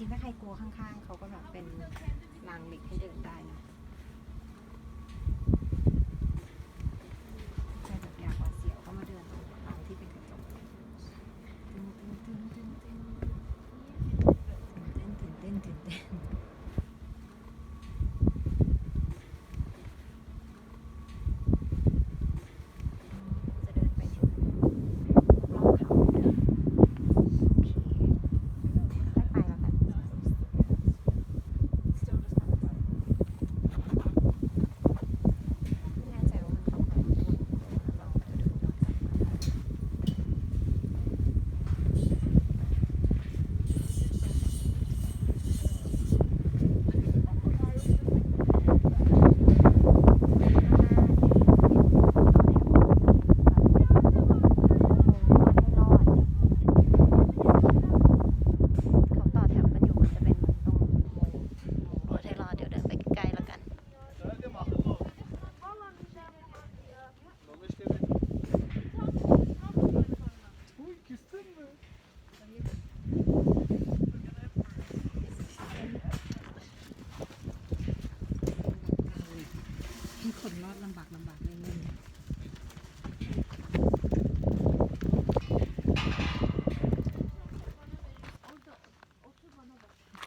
จริงๆ ถ้าใครกลัวข้างๆ เขาก็แบบเป็นรางเหล็กให้เดินได้นะ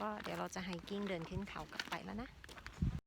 ก็เดี๋ยวเราจะไฮกิ้งเดินขึ้นเขากลับไปแล้วนะ